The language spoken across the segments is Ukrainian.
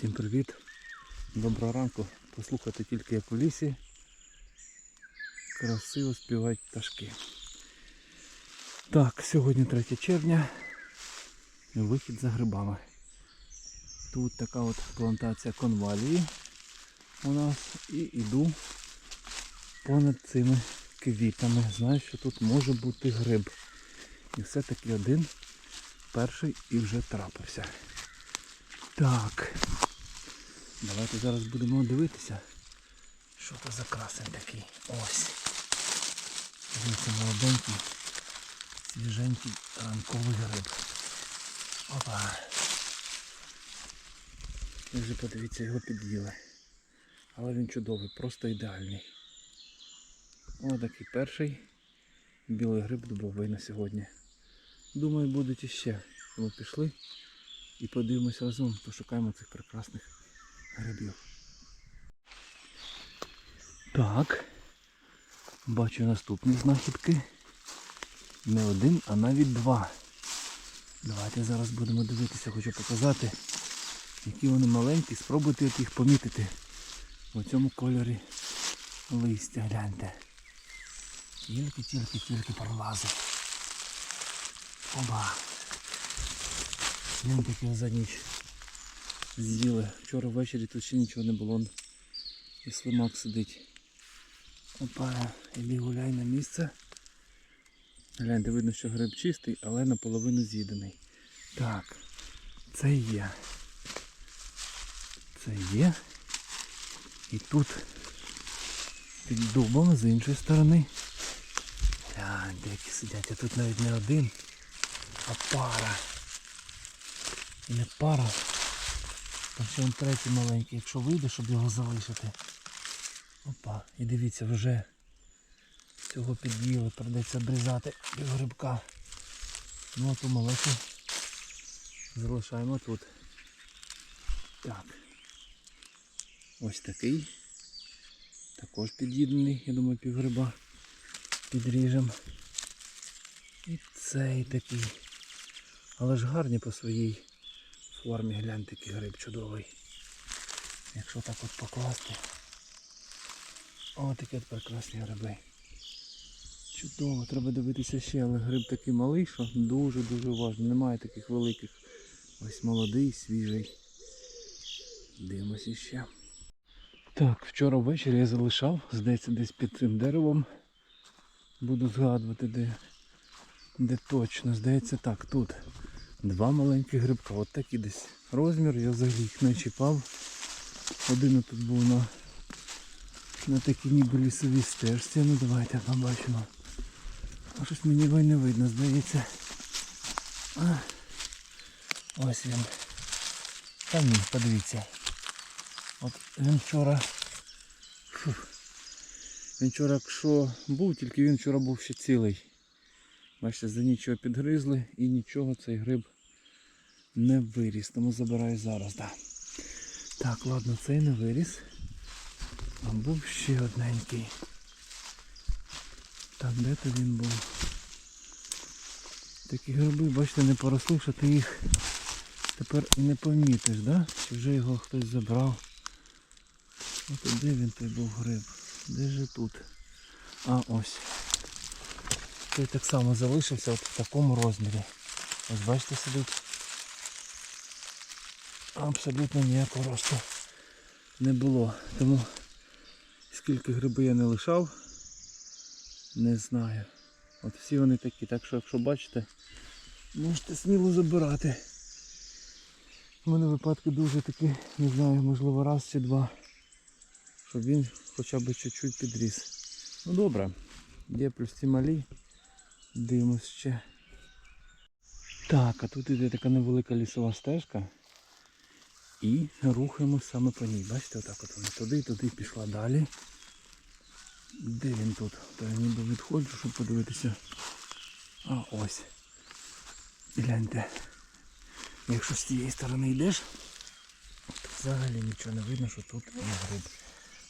Всім привіт. Доброго ранку. Послухайте тільки як у лісі. Красиво співають пташки. Так, сьогодні 3 червня. Вихід за грибами. Тут така от плантація конвалії у нас. І йду понад цими квітами. Знаю, що тут може бути гриб. І все-таки один перший і вже трапився. Так. Давайте зараз будемо дивитися, що це за красень такий. Ось. Дивіться, молоденький, свіженький ранковий гриб. Опа. Ви вже подивіться, його під'їли. Але він чудовий, просто ідеальний. Ось такий перший білий гриб дубовий на сьогодні. Думаю, будуть іще. Ми пішли і подивимося разом, пошукаємо цих прекрасних грибів. Так. Бачу наступні знахідки. Не один, а навіть два. Давайте зараз будемо дивитися, хочу показати, які вони маленькі. Спробуйте їх помітити у цьому кольорі листя, гляньте. Тільки-тільки-тільки пролазить. Оба. Він таки за ніч з'їли. Вчора ввечері тут ще нічого не було. І слимак сидить. Опа, іди гуляй на місце. Гляньте, видно, що гриб чистий, але наполовину з'їдений. Так, це є. Це є. І тут під дубом з іншої сторони. Гляньте, які сидять, а тут навіть не один, а пара. І не пара. Там ще он третій маленький, якщо вийде, щоб його залишити. Опа, і дивіться, вже цього під'їли, придеться обрізати грибка. Ну а ту малечу залишаємо тут. Так. Ось такий. Також під'їдений, я думаю, пів гриба підріжемо. І цей такий. Але ж гарні по своїй формі, гляньте, який гриб чудовий. Якщо так от покласти. О, такі от прекрасні гриби. Чудово, треба дивитися ще, але гриб такий малий, що дуже-дуже важливо. Немає таких великих. Ось молодий, свіжий. Дивимося ще. Так, вчора ввечері я залишав, здається, десь під цим деревом. Буду згадувати, де, де точно. Здається, так, тут. Два маленькі грибка. От такий десь розмір, я взагалі їх не чіпав. Один тут був на, на такій ніби лісовій стежці. Ну давайте побачимо. А щось мені його не видно, здається. А, ось він. Та ні, подивіться. От він вчора. Фу. Він вчора якщо був, тільки він вчора був ще цілий. Бачите, за нічого підгризли і нічого цей гриб не виріс. Тому забираю зараз, так. Так, ладно, цей не виріс. А був ще одненький. Так, де то він був? Такі гриби, бачите, не поросли, що ти їх тепер і не помітиш, да? Чи вже його хтось забрав? От де він той був гриб? Де же тут? А ось. Той так само залишився от в такому розмірі. Ось бачите сидить. Абсолютно ніякого росту не було. Тому скільки гриби я не лишав, не знаю. От всі вони такі, так що якщо бачите, можете сміло забирати. У мене випадки дуже такі, не знаю, можливо раз чи два. Щоб він хоча б чуть-чуть підріс. Ну добре, є плюс ці малі. Дивимось ще. Так, а тут іде така невелика лісова стежка. І рухаємось саме по ній. Бачите, отак от вона туди, туди пішла далі. Де він тут? То я ніби відходжу, щоб подивитися. А ось. Гляньте. Якщо з тієї сторони йдеш, то взагалі нічого не видно, що тут є гриб.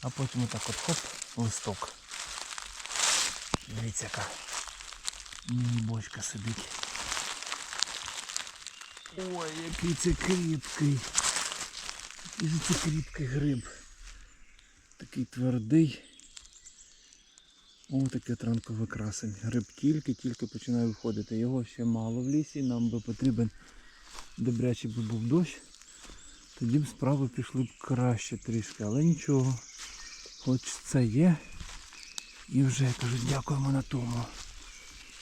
А потім отак от хоп, листок. Дивіться яка. Міні-бочка сидить. Ой, який це кріпкий. І же це кріпкий гриб. Такий твердий. Ось такий от ранковий красень. Гриб тільки-тільки починає виходити. Його ще мало в лісі, нам би потрібен добрячий би був дощ. Тоді б справи пішли б краще трішки, але нічого. Хоч це є. І вже я кажу, дякуємо на тому.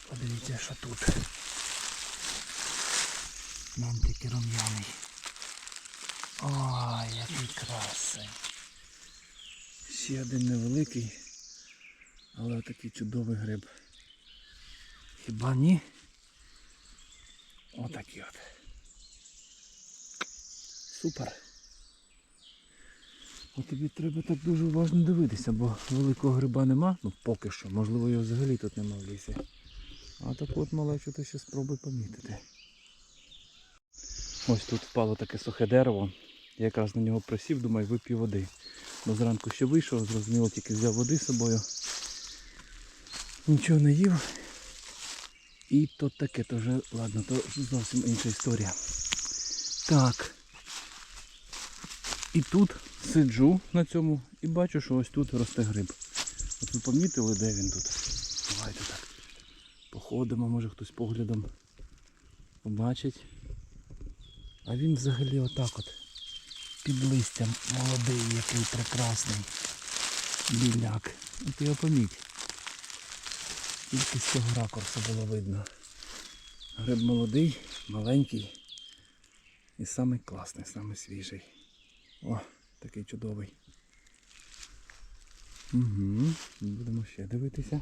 Подивіться, що тут. Нам рум'яний. Ой, який красень. Ще один невеликий, але такий чудовий гриб. Хіба ні? Отакий от. Супер. От тобі треба так дуже уважно дивитися, бо великого гриба нема, ну поки що, можливо його взагалі тут нема в лісі. А так от малечу ти ще спробуй помітити. Ось тут впало таке сухе дерево. Я якраз на нього присів, думаю, вип'ю води. Бо зранку ще вийшов, зрозуміло, тільки взяв води з собою. Нічого не їв. І то таке, то вже, ладно, то зовсім інша історія. Так. І тут сиджу на цьому і бачу, що ось тут росте гриб. От ви помітили, де він тут? Походимо, може хтось поглядом побачить. А він взагалі отак от. Під листям молодий, який прекрасний. Біляк. От його поміть. Тільки з цього ракурсу було видно. Гриб молодий, маленький. І самий класний, самий свіжий. О, такий чудовий. Угу. Будемо ще дивитися.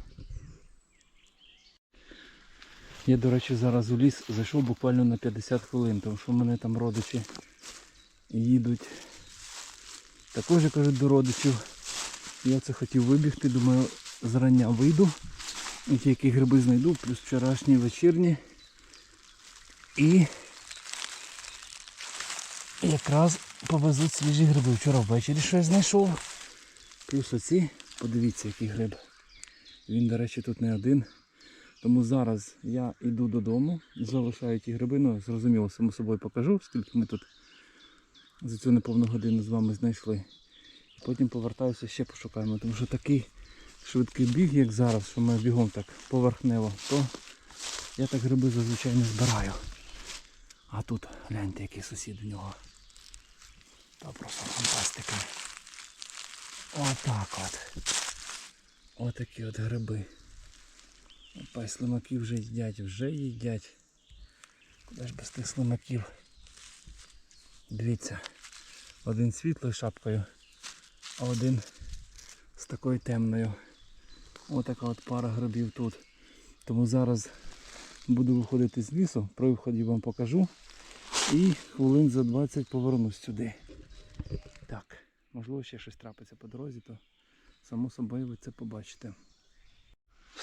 Я, до речі, зараз у ліс зайшов буквально на 50 хвилин, тому що в мене там родичі їдуть. Також я кажу до родичів. Я це хотів вибігти, думаю, зрання вийду. І які гриби знайду, плюс вчорашні вечірні. І якраз повезуть свіжі гриби. Вчора ввечері що я знайшов. Плюс оці, подивіться, який гриб. Він, до речі, тут не один. Тому зараз я йду додому, залишаю ті гриби, ну зрозуміло, само собою покажу, скільки ми тут за цю неповну годину з вами знайшли. Потім повертаюся ще пошукаємо, тому що такий швидкий біг, як зараз, що ми бігом так поверхнево, то я так гриби зазвичай не збираю. А тут гляньте, який сусід у нього. Та просто фантастика. Отак от. Отакі от гриби. Опа, слимаки вже їдять, вже їдять. Куди ж без тих слимаків? Дивіться, один світлою шапкою, а один з такою темною. Отака от пара грибів тут. Тому зараз буду виходити з лісу, при виході вам покажу. І хвилин за 20 повернусь сюди. Так, можливо ще щось трапиться по дорозі, то само собою ви це побачите.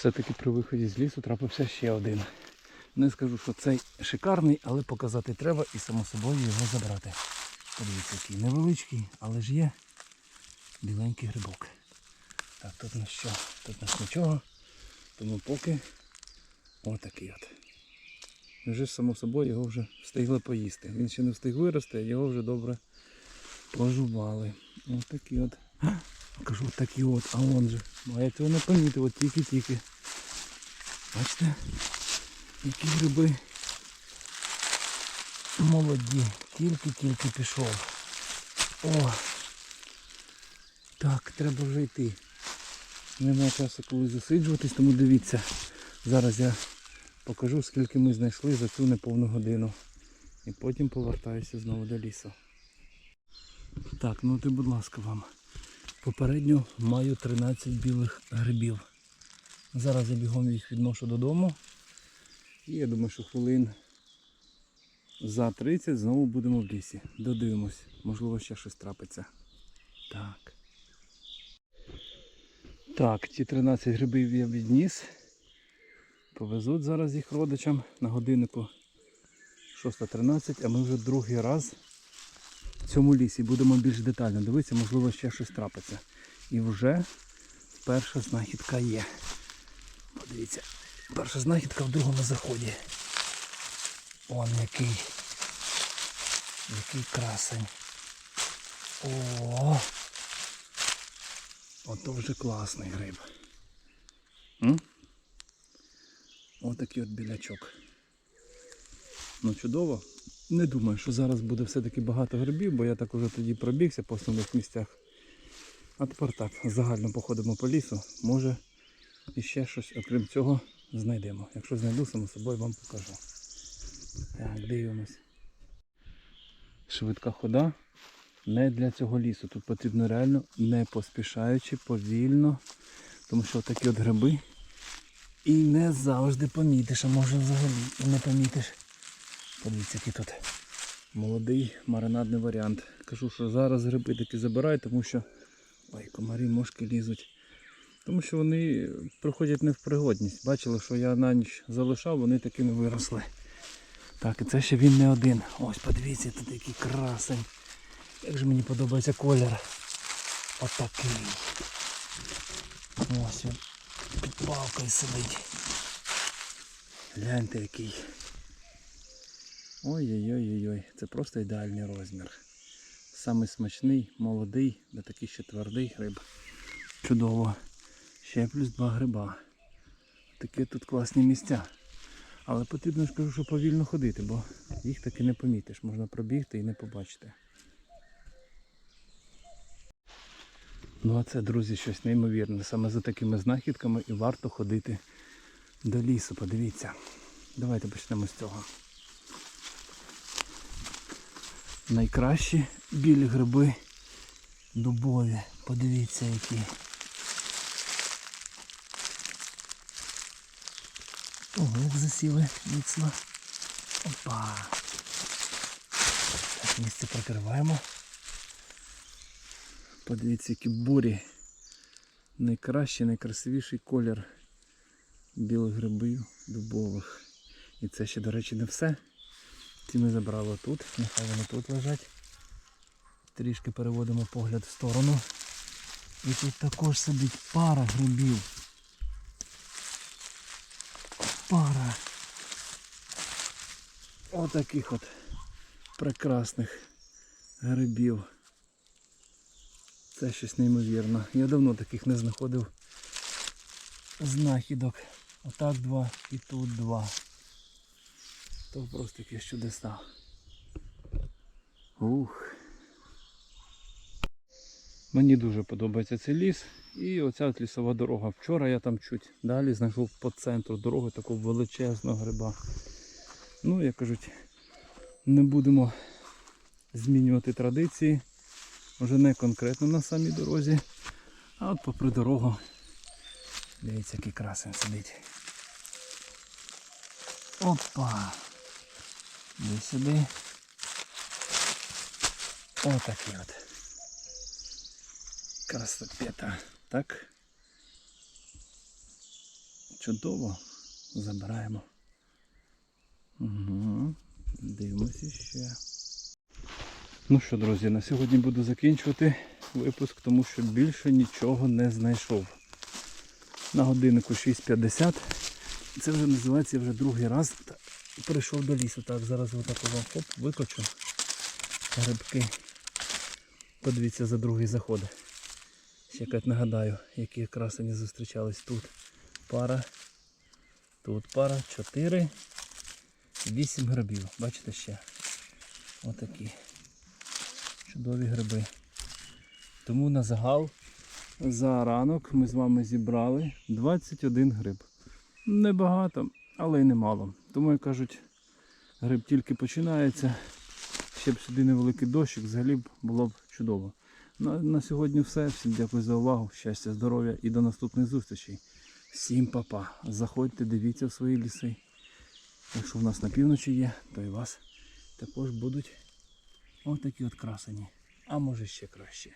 Все-таки при виході з лісу трапився ще один. Не скажу, що цей шикарний, але показати треба і само собою його забрати. Подивіться, який невеличкий, але ж є біленький грибок. Так, тут на що? Тут нас нічого. Тому поки отакий от. Вже само собою його вже встигли поїсти. Він ще не встиг вирости, а його вже добре пожували. Такі от. Кажу, такі от, а он же. А я цього не помітив, от тільки-тільки. Бачите? Які гриби молоді. Тільки-тільки пішов. О! Так, треба вже йти. Немає часу коли засиджуватись, тому дивіться. Зараз я покажу, скільки ми знайшли за цю неповну годину. І потім повертаюся знову до лісу. Так, ну ти, будь ласка, вам. Попередньо маю 13 білих грибів. Зараз я бігом їх відношу додому. І я думаю, що хвилин за 30 знову будемо в лісі. Додивимось, можливо ще щось трапиться. Так. Так, ті 13 грибів я відніс. Повезуть зараз їх родичам на годиннику 6.13, а ми вже другий раз в цьому лісі будемо більш детально дивитися, можливо ще щось трапиться. І вже перша знахідка є. Подивіться, перша знахідка в другому заході. Он який. Який красень. О! Ото вже класний гриб. М? Отакий от білячок. Ну чудово. Не думаю, що зараз буде все-таки багато грибів, бо я так уже тоді пробігся по основних місцях. А тепер так, загально походимо по лісу. Може іще щось, окрім цього, знайдемо. Якщо знайду, само собою вам покажу. Так, дивимось. Швидка хода не для цього лісу. Тут потрібно реально не поспішаючи, повільно. Тому що такі от гриби і не завжди помітиш, а може взагалі і не помітиш. Подивіться, який тут молодий маринадний варіант. Кажу, що зараз гриби таки забираю, тому що ой, комарі мошки лізуть. Тому що вони приходять не в пригодність. Бачили, що я на ніч залишав, вони таки не виросли. Так, і це ще він не один. Ось подивіться, тут який красень. Як же мені подобається колір. Отакий. Ось він під палкою сидить. Гляньте який. Ой-ой-ой-ой, це просто ідеальний розмір. Самий смачний, молодий, не такий ще твердий гриб. Чудово. Ще плюс два гриба. Такі тут класні місця. Але потрібно ж що повільно ходити, бо їх таки не помітиш. Можна пробігти і не побачити. Ну а це, друзі, щось неймовірне. Саме за такими знахідками і варто ходити до лісу. Подивіться. Давайте почнемо з цього. Найкращі білі гриби дубові. Подивіться які. Як засіли міцно. Опа. Так, місце прикриваємо. Подивіться, які бурі. Найкращий, найкрасивіший колір білих грибів дубових. І це ще, до речі, не все. Ці ми забрали тут, нехай вони тут лежать. Трішки переводимо погляд в сторону. І тут також сидить пара грибів. Пара. Отаких от прекрасних грибів. Це щось неймовірно. Я давно таких не знаходив знахідок. Отак два і тут два. То просто якесь чудеса. Ух. Мені дуже подобається цей ліс. І оця от лісова дорога. Вчора я там чуть далі знайшов по центру дороги такого величезного гриба. Ну, як кажуть, не будемо змінювати традиції. Вже не конкретно на самій дорозі, а от попри дорогу. Дивіться, який красень сидить. Опа! Де сюди. Отакий от. Красопета. Так. Чудово. Забираємо. Угу. Дивимося ще. Ну що, друзі, на сьогодні буду закінчувати випуск, тому що більше нічого не знайшов. На годиннику 6.50. Це вже називається вже другий раз. Прийшов до лісу. Так, зараз отак вам хоп, викочу грибки. Подивіться за другий заход. Ще як нагадаю, які красені зустрічались тут. Пара. Тут пара, 4, 8 грибів. Бачите ще? Отакі чудові гриби. Тому на загал за ранок ми з вами зібрали 21 гриб. Небагато, але й немало. Тому, як кажуть, гриб тільки починається. Ще б сюди невеликий дощик, взагалі б було б чудово. На, на сьогодні все. Всім дякую за увагу. Щастя, здоров'я і до наступних зустрічей. Всім папа. Заходьте, дивіться в свої ліси. Якщо в нас на півночі є, то і вас також будуть Ось такі от красені. А може ще краще.